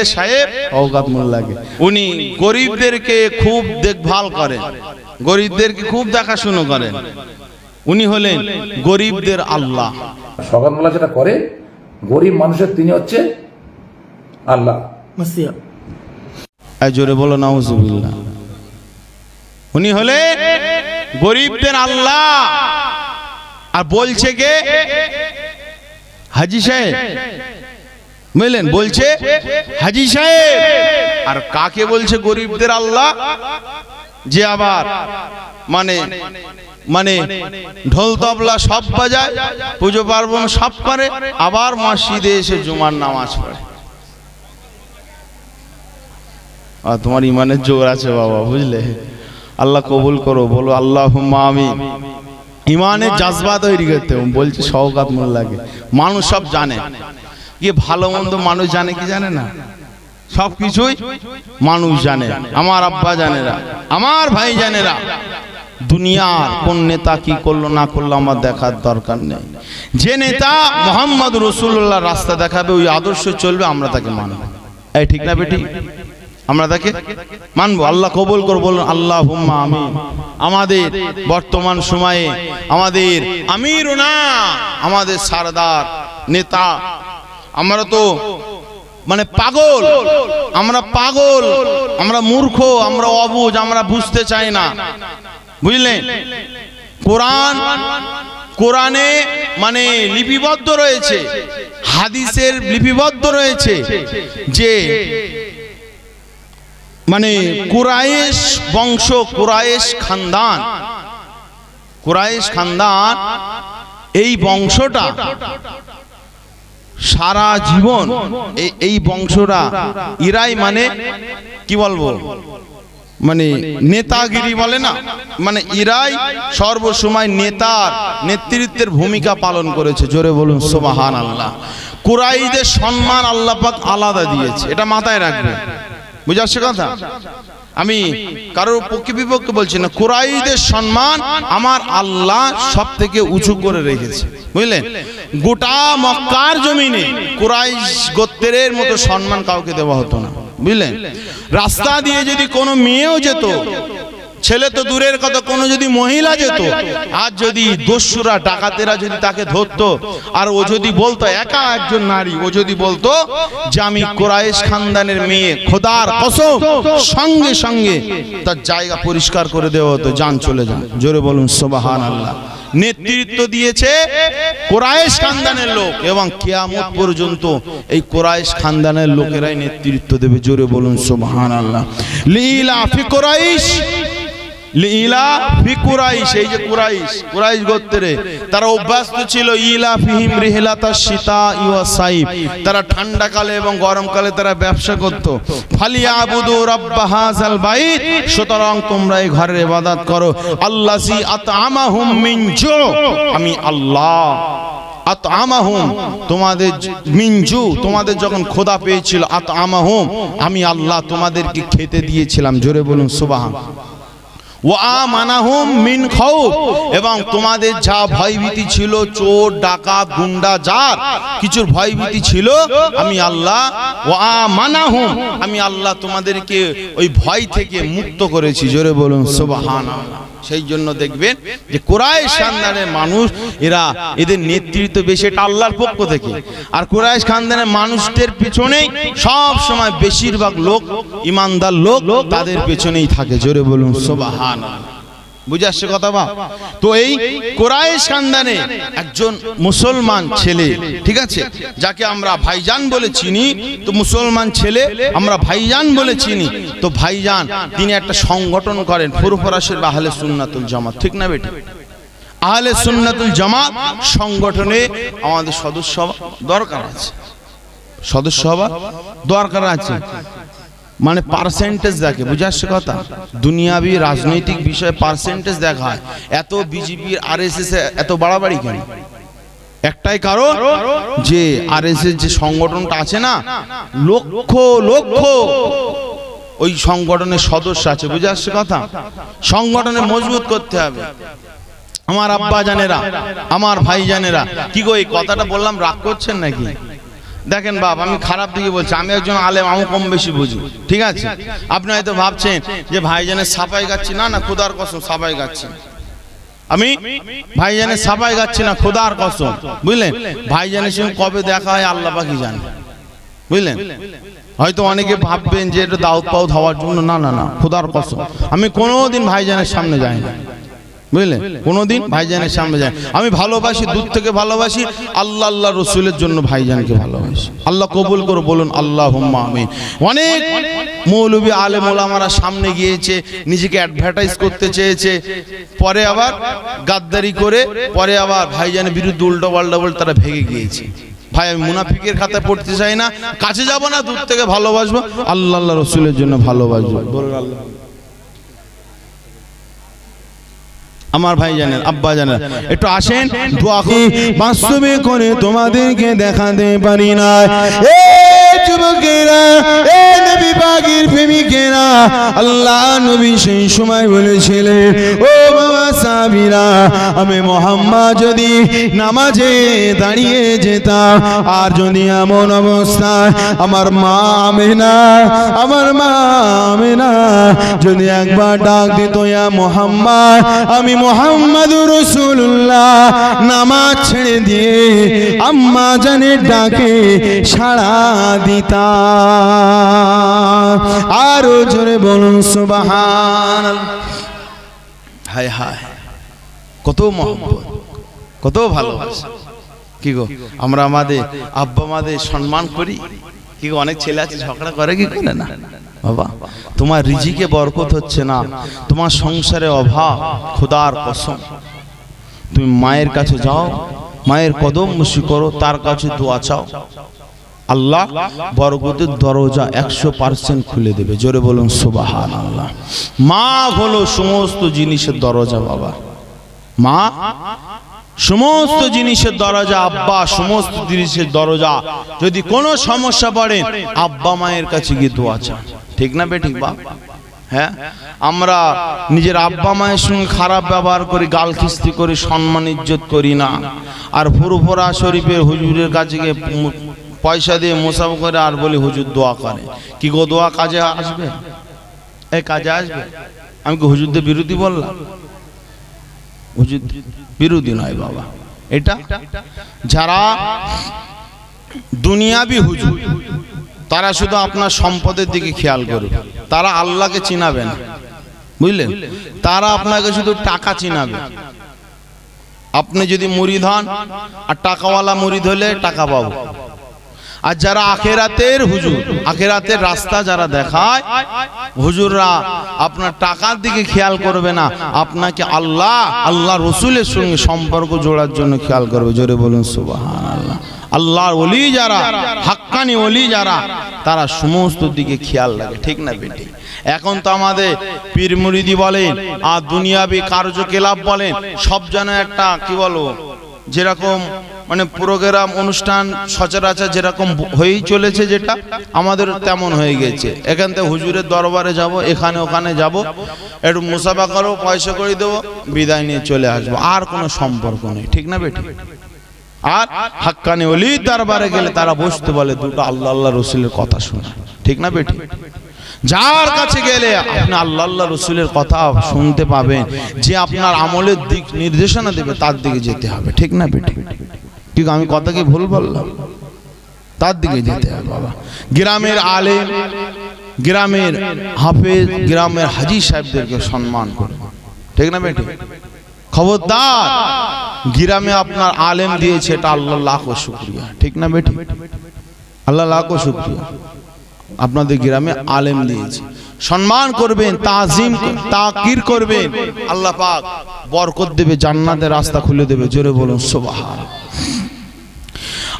MLA সাহেব অওকাত মোল্লাকে। উনি গরিবদেরকে খুব দেখভাল করেন। গরিবদেরকে খুব দেখাশুনো করেন। উনি হলেন গরিবদের আল্লাহ। সকালবেলা যেটা করে গরিব মানুষের তিনি হচ্ছে আল্লাহ। জোরে বলো নাউজুবিল্লাহ। উনি হলে গরিবদের আল্লাহ। আর বলছে কে? হাজি সাহেব। বুঝলেন? বলছে হাজি সাহেব। আর কাকে বলছে গরিবদের আল্লাহ? যে আবার মানে মানে ঢোল তবলা সব বাজায় পুজো পার্বণ সব করে আবার মসজিদে এসে জুমার নামাজ পড়ে। আর তোমার ইমানের জোর আছে বাবা বুঝলে? আল্লাহ কবুল করো বলো আল্লাহ আমি ইমানের জাজবা তৈরি করতে। বলছে সৌকাত লাগে মানুষ সব জানে। কি ভালো মন্দ মানুষ জানে কি জানে না। সব কিছুই মানুষ জানে। আমার আব্বা জানেরা আমার ভাই জানেরা। দুনিয়ার কোন নেতা কি করল না করল আমার দেখার দরকার নেই। যে নেতা মোহাম্মদ রসুল্লাহ রাস্তা দেখাবে ওই আদর্শ চলবে আমরা তাকে মানব। এই ঠিক না বেটি? আমরা তাকে মানবো? আল্লাহ কবুল করব বলুন আল্লাহ হুম্মা আমি আমাদের বর্তমান সময়ে আমাদের আমির না আমাদের সারদার নেতা আমরা তো মানে পাগল। আমরা পাগল। আমরা মূর্খ, আমরা অবুজ, আমরা বুঝতে চাই না। বুঝলেন? কোরআন, কোরআনে মানে লিপিবদ্ধ রয়েছে, হাদিসের লিপিবদ্ধ রয়েছে যে মানে কুরাইশ বংশ, কুরাইশ খানদান। কুরাইশ খানদান, এই বংশটা সারা জীবন এই- বংশরা ইরাই মানে কি বলব? মানে নেতাগিরি বলে না। মানে ইরাই সর্বসময় নেতার নেতৃত্বের ভূমিকা পালন করেছে। জোরে বলুন সোবাহান আল্লাহ কুরাইদের সম্মান আল্লাহ পাক আলাদা দিয়েছে। এটা মাথায় রাখবে বুঝে আসছে কথা? আমি কারোর পক্ষে বিপক্ষে বলছি না। কুরাইদের সম্মান আমার আল্লাহ সব থেকে উঁচু করে রেখেছে। বুঝলেন? গোটা মক্কার জমিনে কুরাইশ গোত্রের মতো সম্মান কাউকে দেওয়া হতো না, বুঝলেন? রাস্তা দিয়ে যদি কোনো মেয়েও যেত, ছেলে তো দূরের কথা, কোনো যদি মহিলা যেত, আর যদি দস্যুরা, ডাকাতেরা যদি তাকে ধরতো, আর ও যদি বলতো, একা একজন নারী, ও যদি বলতো যে আমি কোরাইশ খানদানের মেয়ে, খোদার কসম, সঙ্গে সঙ্গে তার জায়গা পরিষ্কার করে দেওয়া হতো, যান চলে যান। জোরে বলুন সোবাহান আল্লাহ নেতৃত্ব দিয়েছে কোরআশ খানদানের লোক এবং কেয়ামত পর্যন্ত এই কোরআশ খানদানের লোকেরাই নেতৃত্ব দেবে। জোরে বলুন সোমাহান আল্লাহ লীলা ফি কোরাইশ ইলা ফি কুরাইশ, এই যে কুরাইশ গোত্রে, তারা অভ্যস্ত ছিল, ইলা ফিহিম রিহলাতা ইওয়া তারা ঠান্ডাকালে এবং গরমকালে তারা ব্যবসা ফালিয়া সুতরাং তোমরা এই ঘরের করো। আমি আল্লাহ আত তোমাদের তোমাদের যখন খোদা পেয়েছিল আত আমি আল্লাহ তোমাদেরকে খেতে দিয়েছিলাম। জোরে বলুন সুবাহান মিন খৌ এবং তোমাদের যা ছিল, চোর গুন্ডা ছিল, আমি আল্লাহ আমি আল্লাহ তোমাদেরকে ওই ভয় থেকে মুক্ত করেছি। জোরে বলুন, সুবহানাল্লাহ। সেই জন্য দেখবেন যে কোরআশ খানদানের মানুষ, এরা এদের নেতৃত্ব বেশি, এটা আল্লাহর পক্ষ থেকে। আর কোরআশ খানদানের মানুষদের পেছনেই সব সময় বেশিরভাগ লোক, ইমানদার লোক, তাদের পেছনেই থাকে। জোরে বলুন সোবাহান বুঝে আসছে কথা বা তো এই কোরআশ খানদানে একজন মুসলমান ছেলে ঠিক আছে? যাকে আমরা ভাইজান বলে চিনি তো মুসলমান ছেলে আমরা ভাইজান বলে চিনি তো ভাইজান তিনি একটা সংগঠন করেন ফুরফরাসের আহলে সুন্নাতুল জামাত ঠিক না বেটি? আহলে সুন্নাতুল জামাত সংগঠনে আমাদের সদস্য দরকার আছে। সদস্য হওয়া দরকার আছে। মানে পার্সেন্টেজ দেখে বুঝে আসছে কথা? দুনিয়াবি রাজনৈতিক বিষয়ে পার্সেন্টেজ দেখা হয়। এত বিজেপির আর এস এস এত বাড়াবাড়ি কেন? একটাই কারণ যে আর এস এস যে সংগঠনটা আছে না, লক্ষ লক্ষ ওই সংগঠনের সদস্য আছে বুঝে আসছে কথা? সংগঠনে মজবুত করতে হবে। আমার আব্বা জানেরা, আমার ভাই জানেরা, কি গো এই কথাটা বললাম, রাগ করছেন নাকি? দেখেন বাপ, আমি খারাপ দিকে বলছি, আমি একজন আলেম, আমি কম বেশি বুঝি। ঠিক আছে? আপনি হয়তো ভাবছেন যে ভাইজানের সাফাই গাচ্ছি। না না খুদার কসম, সাফাই গাচ্ছি আমি? ভাইজানের সাফাই গাচ্ছি না খোদার কসম। বুঝলেন? ভাইজানের সঙ্গে কবে দেখা হয়, আল্লাহ পাকি জানে। বুঝলেন? হয়তো অনেকে ভাববেন যে এটা দাউদ পাউদ হওয়ার জন্য। না না না খোদার কসম। আমি কোনোদিন ভাইজানের সামনে যাই না। বুঝলেন? কোনোদিন ভাইজানের সামনে যায় আমি ভালোবাসি দূর থেকে ভালোবাসি আল্লাহ আল্লাহ রসুলের জন্য ভাইজানকে ভালোবাসি। আল্লাহ কবুল করো বলুন আল্লাহ আমি অনেক মৌলবী আলেম ওলামারা সামনে গিয়েছে নিজেকে অ্যাডভার্টাইজ করতে চেয়েছে। পরে আবার গাদ্দারি করে পরে আবার ভাইজানের বিরুদ্ধে উল্টো পাল্টা বলে তারা ভেঙে গিয়েছে। ভাই আমি মুনাফিকের খাতায় পড়তে চাই না কাছে যাব না দূর থেকে ভালোবাসবো আল্লাহ আল্লাহ রসুলের জন্য ভালোবাসবো। বলুন আল্লাহ। আমার ভাই জানেন আব্বা জানেন একটু আসেন দোয়া। বাস্তবে করে তোমাদেরকে দেখাতে পারি না। এ যুবকেরা এ নবী পাকের প্রেমিকেরা আল্লাহ নবী সেই সময় বলেছিলেন ও বাবা সাবিরা আমি মোহাম্মদ যদি নামাজে দাঁড়িয়ে যেতাম আর যদি এমন আমার মা আমেনা আমার মা আমেনা যদি একবার ডাক দিত মোহাম্মদ, আমি মোহাম্মদ রসুল্লাহ নামাজ ছেড়ে দিয়ে আম্মা জানের ডাকে সাড়া দিতা। আরও জোরে বলুন সুবাহান হায় হায়, কত মহব্বত, কত ভালোবাসা। কি গো, আমরা আমাদের আব্বা মাদের সম্মান করি? অনেক ছেলে আছে, ঝগড়া করে কি করে না। বাবা, তোমার রিজিকে বরকত হচ্ছে না। তোমার সংসারে অভাব খোদার কসম। তুমি মায়ের কাছে যাও, মায়ের কদম মুশি করো, তার কাছে দোয়া চাও। আল্লাহ বরকতের দরজা একশো পার্সেন্ট খুলে দেবে। জোরে বলুন সুবাহান আল্লাহ মা হলো সমস্ত জিনিসের দরজা, বাবা। মা সমস্ত জিনিসের দরজা আব্বা সমস্ত জিনিসের দরজা। যদি কোনো সমস্যা পড়ে আব্বা মায়ের কাছে গিয়ে দোয়া চান ঠিক না বেঠিক বা হ্যাঁ? আমরা নিজের আব্বা মায়ের সঙ্গে খারাপ ব্যবহার করি গাল খিস্তি করি সম্মান ইজ্জত করি না। আর ফুরফুরা শরীফের হুজুরের কাছে গিয়ে পয়সা দিয়ে মোসাফ করে আর বলি হুজুর দোয়া করে। কি গো দোয়া কাজে আসবে? এই কাজে আসবে? আমি কি হুজুরদের বিরোধী বললাম? হুজুর বিরোধী নয় বাবা। এটা যারা দুনিয়াবি হুজুর, তারা শুধু আপনার সম্পদের দিকে খেয়াল করবে তারা আল্লাহকে চিনাবে না। বুঝলেন? তারা আপনাকে শুধু টাকা চিনাবে। আপনি যদি মুড়ি হন আর টাকাওয়ালা মুড়ি হলে টাকা পাবো। আর যারা আখেরাতের হুজুর, আখেরাতের রাস্তা যারা দেখায়, হুজুররা আপনার টাকার দিকে খেয়াল করবে না, আপনাকে আল্লাহ আল্লাহ রসুলের সঙ্গে সম্পর্ক জোড়ার জন্য খেয়াল করবে। জোরে বলুন সুবাহান আল্লাহ আল্লাহর ওলি যারা, হাক্কানি অলি যারা, তারা সমস্ত দিকে খেয়াল রাখে, ঠিক না বেটি? এখন তো আমাদের পীর মুরিদি বলেন, আর দুনিয়াবি কার্যকলাপ বলেন, সব যেন একটা, কি বলো যেরকম মানে প্রোগ্রাম, অনুষ্ঠান সচরাচর যেরকম হয়েই চলেছে যেটা, আমাদের তেমন হয়ে গেছে। এখান থেকে হুজুরের দরবারে যাব, এখানে ওখানে যাব, একটু মুসাফা করো পয়সা করে দেবো, বিদায় নিয়ে চলে আসব। আর কোনো সম্পর্ক নেই, ঠিক না বেটি? আর হাক্কানি অলি দরবারে গেলে তারা বসতে বলে, দুটো আল্লাহ আল্লাহ রসুলের কথা শোনা, ঠিক না বেটি? যার কাছে গেলে আপনি আল্লাহ আল্লাহ রসুলের কথা শুনতে পাবেন, যে আপনার আমলের দিক নির্দেশনা দেবে, তার দিকে যেতে হবে, ঠিক না বেটি? ঠিক আমি কথা কি ভুল বললাম। তার দিকে যেতে হবে, বাবা। গ্রামের আলেম গ্রামের হাফেজ, গ্রামের হাজি সাহেবদেরকে সম্মান করবে ঠিক না বেটি? খবরদার, গ্রামে আপনার আলেম দিয়েছে, এটা আল্লাহ লাখো শুক্রিয়া। ঠিক না বেটি? আল্লাহ লাখো শুক্রিয়া। আপনাদের গ্রামে আলেম দিয়েছে। সম্মান করবেন, তাজিম, তাকির করবেন। আল্লাহ পাক বরকত দেবে, জান্নাতের রাস্তা খুলে দেবে। জোরে বলুন সুবহান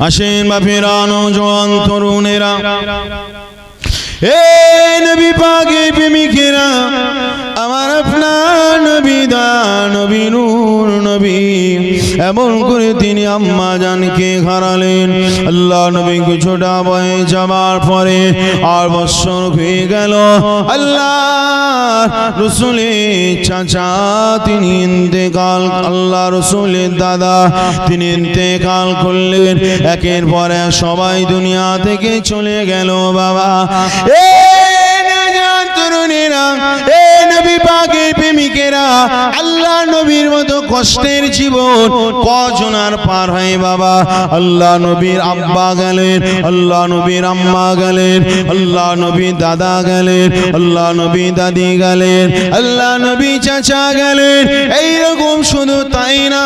আসেন বা ফেরানো জোয়ান তরুণেরা। এ নবী পাগে প্রেমিকেরা আমার আপনার নবী, দা নবী, নূর নবী। এমন করে তিনি আম্মা জানকে হারালেন। আল্লাহ নবী কিছুটা বয়ে যাবার পরে আর বৎসর হয়ে গেল। আল্লাহ রসুলের চাচা তিনি ইন্তেকাল, আল্লাহ রসুলের দাদা তিনি ইন্তেকাল করলেন। একের পর সবাই দুনিয়া থেকে চলে গেল বাবা। এ তরুণেরা এ নবী পাকের কষ্টের জীবন কজন আর পার হয় বাবা? আল্লাহ নবীর আব্বা গেলেন, আল্লাহ নবীর আম্মা গেলেন, আল্লাহ নবীর দাদা গেলেন, আল্লাহ নবী দাদি গেলেন, আল্লাহ নবী চাচা গেলেন। এইরকম শুধু তাই না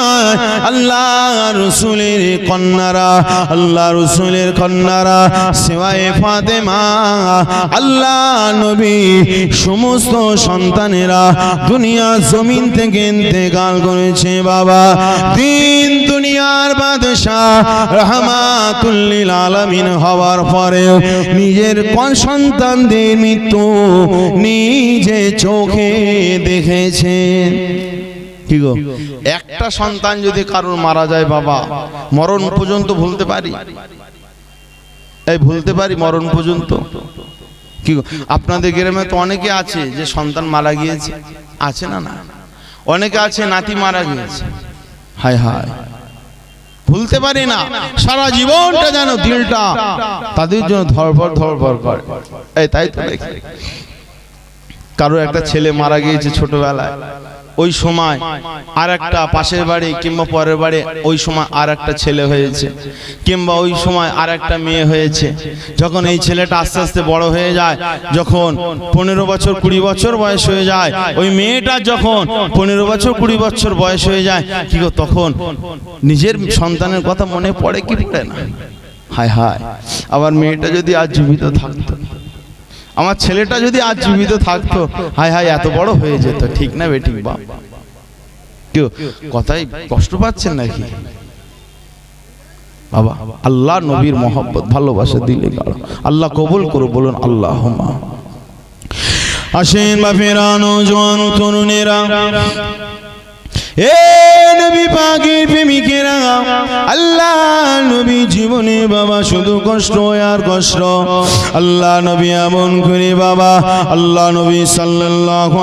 আল্লাহ রসুলের কন্যারা, আল্লাহ রসুলের কন্যারা সেবায় ফাতেমা, আল্লাহ নবী সমস্ত সন্তানেরা দুনিয়া জমিন থেকে ইন্তেকাল করেছে, বাবা। দিন দুনিয়ার বাদশাহ রহমাতুল্লিল আলামিন হওয়ার পরে নিজের কোন সন্তানদের মৃত্যু নিজে চোখে গো? একটা সন্তান যদি কারোর মারা যায়, বাবা, মরণ পর্যন্ত ভুলতে পারি? এই ভুলতে পারি মরণ পর্যন্ত? কি আপনাদের গ্রামে তো অনেকে আছে যে সন্তান মারা গিয়েছে। আছে না না? অনেকে আছে, নাতি মারা গিয়েছে। হায় হায়। ভুলতে পারি না। সারা জীবনটা যেন দিলটা তাদের জন্য ধরভর ধরভর করে। এই তাই তো দেখি। কারও একটা ছেলে মারা গিয়েছে ছোটবেলায়। ওই সময় আর একটা পাশের বাড়ি কিংবা পরের বাড়ি ওই সময় আর একটা ছেলে হয়েছে, কিংবা ওই সময় আর একটা মেয়ে হয়েছে। যখন এই ছেলেটা আস্তে আস্তে বড় হয়ে যায়, যখন পনেরো বছর কুড়ি বছর বয়স হয়ে যায়, ওই মেয়েটা যখন পনেরো বছর কুড়ি বছর বয়স হয়ে যায়, কি গো, তখন নিজের সন্তানের কথা মনে পড়ে কি পড়ে না? হায় হায়, আবার মেয়েটা যদি আজ জীবিত থাকতো? আমার ছেলেটা যদি আজ জীবিত থাকতো, হায় হায়, এত বড় হয়ে যেত। ঠিক না বেঠিক বাপ? কেউ কথাই কষ্ট পাচ্ছেন নাকি? বাবা, আল্লাহ নবীর মোহাম্মত ভালোবাসা দিলে আল্লাহ কবুল করো বলুন আল্লাহ আসেন বাপেরা নৌজওয়ান তরুণেরা। এ নবী পাকের প্রেমিকেরা। আল্লাহ নবী জীবনে বাবা, শুধু কষ্ট আর কষ্ট। আল্লাহ নবী এমন করে বাবা, আল্লাহ নবী সাল্লাল্লাহু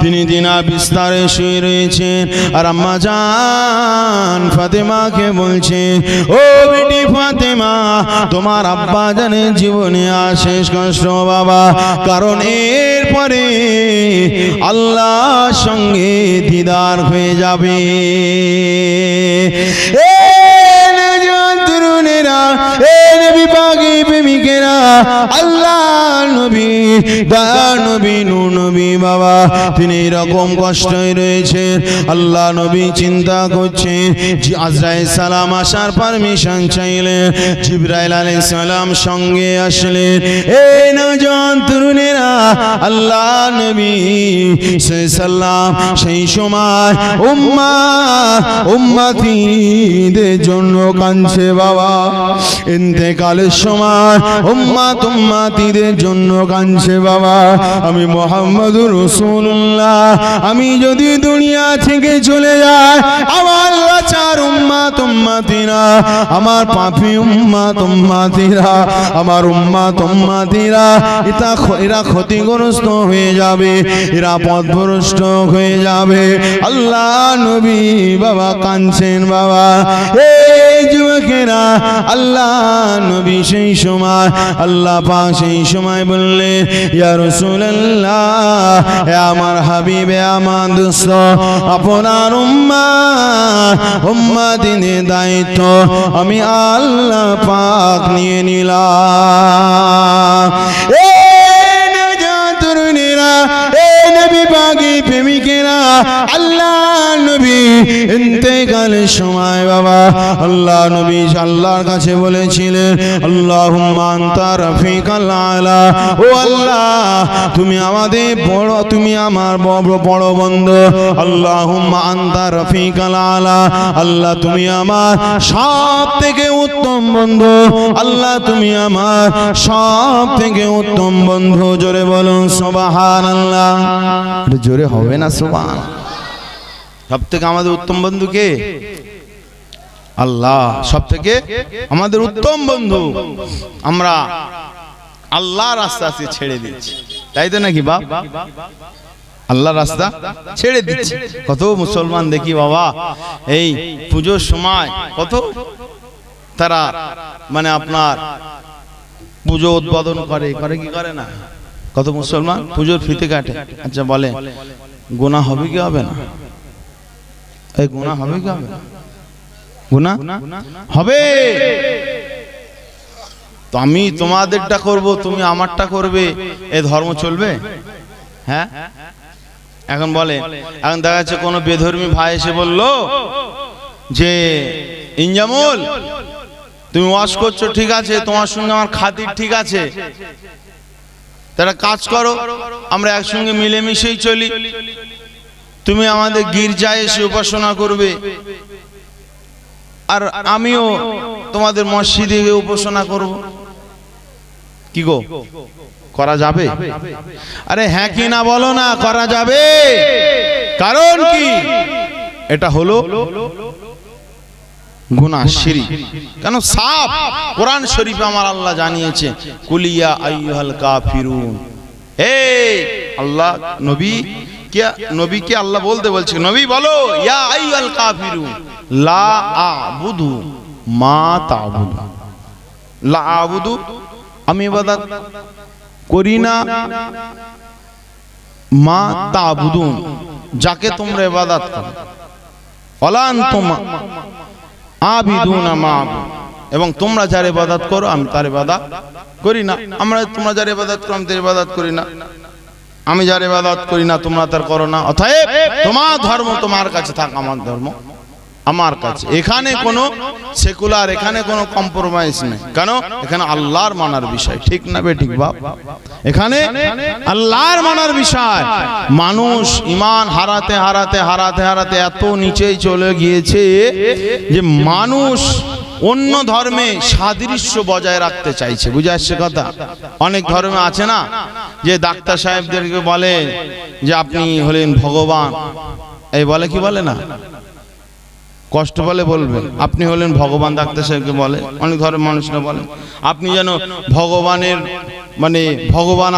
তিনি দিনা বিস্তারে শুয়ে রয়েছেন। আর আম্মা জান ফাতেমাকে বলছে, ও বেটি ফাতেমা, তোমার আব্বা জানের জীবনে আর শেষ কষ্ট বাবা। কারণ এরপরে আল্লাহর সঙ্গে দিদার হয়ে যাবে। নওজোয়ান তরুণেরা এ নবী পাগি প্রেমিকেরা আল্লাহ নবী, দয়া নবী, নূর নবী বাবা। তিনি এরকম কষ্টই রয়েছেন। আল্লাহ নবী চিন্তা করছেন যে আজরাইল সালাম আসার পারমিশন চাইলেন। জিব্রাইল সালাম সঙ্গে আসলেন। এই নজন তরুণেরা, আল্লাহ নবী সেই সাল্লাম সেই সময় উম্মা, উম্মাতিদের জন্য কাঁদছে বাবা। ইন্তেকালের সময় উম্মা তুম্মাতিদের জন্য কাঁদছে বাবা। আমি মোহাম্মদুর রসুল্লাহ আমি যদি দুনিয়া থেকে চলে যাই, আমার লাচার উম্মা তুম্মাতিরা আমার পাপি উম্মা তুম্মাতিরা আমার উম্মা তুম্মাতিরা এটা এরা ক্ষতিগ্রস্ত হয়ে যাবে, এরা পথভ্রষ্ট হয়ে যাবে। আল্লাহ নবী বাবা কাঁদছেন বাবা। এই যুবকেরা, আল্লাহ নবী সেই সময়, আল্লাহ পা সেই সময় বললে রাসূলুল্লাহ হে আমার হাবিবে, আমার দোস্ত, আপনার উম্মা উম্মা দিনে দায়িত্ব আমি আল্লাহ পাক নিয়ে নিলাম। পাগি প্রেমিকেরা আল্লাহ নবী ইন্তেকালের সময় বাবা আল্লাহ নবী আল্লাহর কাছে বলেছিলেন রাফিকাল আলা। ও আল্লাহ, তুমি আমাদের বড়, তুমি আমার বড় বন্ধু। আল্লাহুম্মা আনতা রাফিকাল আলা। আল্লাহ, তুমি আমার সব থেকে উত্তম বন্ধু। আল্লাহ, তুমি আমার সব থেকে উত্তম বন্ধু। জোরে বলুন, সুবহানাল্লাহ। এটা জোরে হবে না, সুবহান। সব থেকে আমাদের উত্তম বন্ধু কে? আল্লাহ। সব থেকে আমাদের উত্তম বন্ধু। আমরা আল্লাহ রাস্তা ছেড়ে দিচ্ছি তাই তো নাকি বাপ? আল্লাহ রাস্তা ছেড়ে দিচ্ছি কত মুসলমান দেখি বাবা, এই পুজোর সময় কত তারা মানে আপনার পুজো উদ্বোধন করে করে কি করে না? কত মুসলমান? পুজোর ফিতে কাটে। আচ্ছা বলে গোনা হবে কি হবে না? এই গুনাহ হবে কি হবে? না? গুনাহ? হবে! তো আমি তোমাদেরটা করব তুমি আমারটা করবে। এ ধর্ম চলবে? হ্যাঁ? এখন বলে এখন দেখা যাচ্ছে কোনো বেধর্মী ভাই এসে বলল যে ইনজামুল তুমি ওয়াশ করছ ঠিক আছে তোমার সঙ্গে আমার খাতির ঠিক আছে। তারা কাজ করো, আমরা একসঙ্গে মিলেমিশেই চলি। তুমি আমাদের গির্জায় এসে উপাসনা করবে। আর আমিও তোমাদের মসজিদে উপাসনা করব। কি গো? করা যাবে? আরে হ্যাঁ কি না বলো না, করা যাবে। কারণ কি? এটা হলো গুনাহ শিরিক। কেন সাপ? কোরআন শরীফে আমার আল্লাহ জানিয়েছে, কুলিয়া আইয়ুহাল কাফিরুন। এই, আল্লাহ নবী কে, নবীকে আল্লাহ বলতে বলছে, নবী বলো, ইয়া আইয়ুহাল কাফিরুন, লা আবুদু মা তাবুদু। লা আবুদু, আমি ইবাদত করি না, মা তাবুদুন, যাকে তোমরা ইবাদত করো। অলান তোমা মা। এবং তোমরা যার ইবাদত করো, আমি তার ইবাদত করি না। আমরা তোমরা যার ইবাদত করো, আমি তার ইবাদত করি না। আমি যার ইবাদত করি না, তোমরা তার করো না। অতএব তোমার ধর্ম তোমার কাছে থাক, আমার ধর্ম। আমার কাছে। এখানে কোনো সেকুলার এখানে কোনো কম্প্রোমাইজ নেই। কেন? এখানে আল্লাহর মানার বিষয়। ঠিক না বে ঠিক বাপ? এখানে আল্লাহর মানার বিষয়। মানুষ ইমান হারাতে হারাতে হারাতে হারাতে এত নিচেই চলে গিয়েছে যে মানুষ অন্য ধর্মে সাদৃশ্য বজায় রাখতে চাইছে। বুঝে আসছে কথা? অনেক ধর্মে আছে না যে ডাক্তার সাহেবদেরকে বলে যে আপনি হলেন ভগবান। এই বলে কি বলে না? কষ্ট বলে বলবেন আপনি হলেন ভগবান, ডাক্তার সাহেবকে বলে। অনেক ধরনের মানুষরা বলে। আপনি যেন ভগবানের মানে ভগবান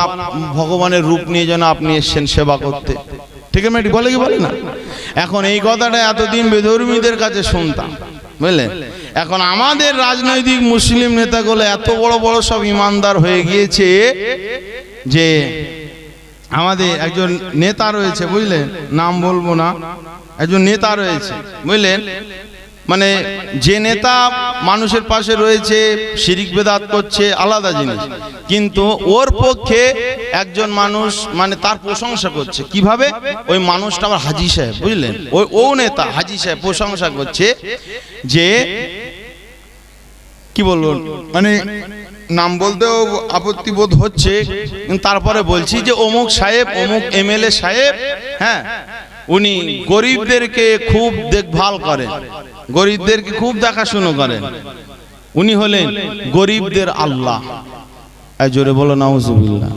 ভগবানের রূপ নিয়ে যেন আপনি এসছেন সেবা করতে। ঠিক আছে বলে কি বলে না? এখন এই কথাটা এতদিন বেধর্মীদের কাছে শুনতাম বুঝলেন এখন আমাদের রাজনৈতিক মুসলিম নেতাগুলো এত বড় বড় সব ইমানদার হয়ে গিয়েছে যে আমাদের একজন নেতা রয়েছে বুঝলেন? নাম বলব না। একজন নেতা রয়েছে বুঝলেন? মানে যে নেতা মানুষের পাশে রয়েছে শিরিক বেদাত করছে আলাদা জিনিস। কিন্তু ওর পক্ষে একজন মানুষ মানে তার প্রশংসা করছে। কীভাবে? ওই মানুষটা আমার হাজি সাহেব বুঝলেন? ওই ও নেতা হাজি সাহেব প্রশংসা করছে যে কি বলব? মানে নাম বলতেও আপত্তি বোধ হচ্ছে তারপরে বলছি যে অমুক সাহেব, অমুক এম এমএলএ সাহেব হ্যাঁ উনি গরিবদেরকে খুব দেখভাল করেন, গরিবদেরকে খুব দেখাশুনো করেন। উনি হলেন গরিবদের আল্লাহ। জোরে বলো, নাউজুবিল্লাহ।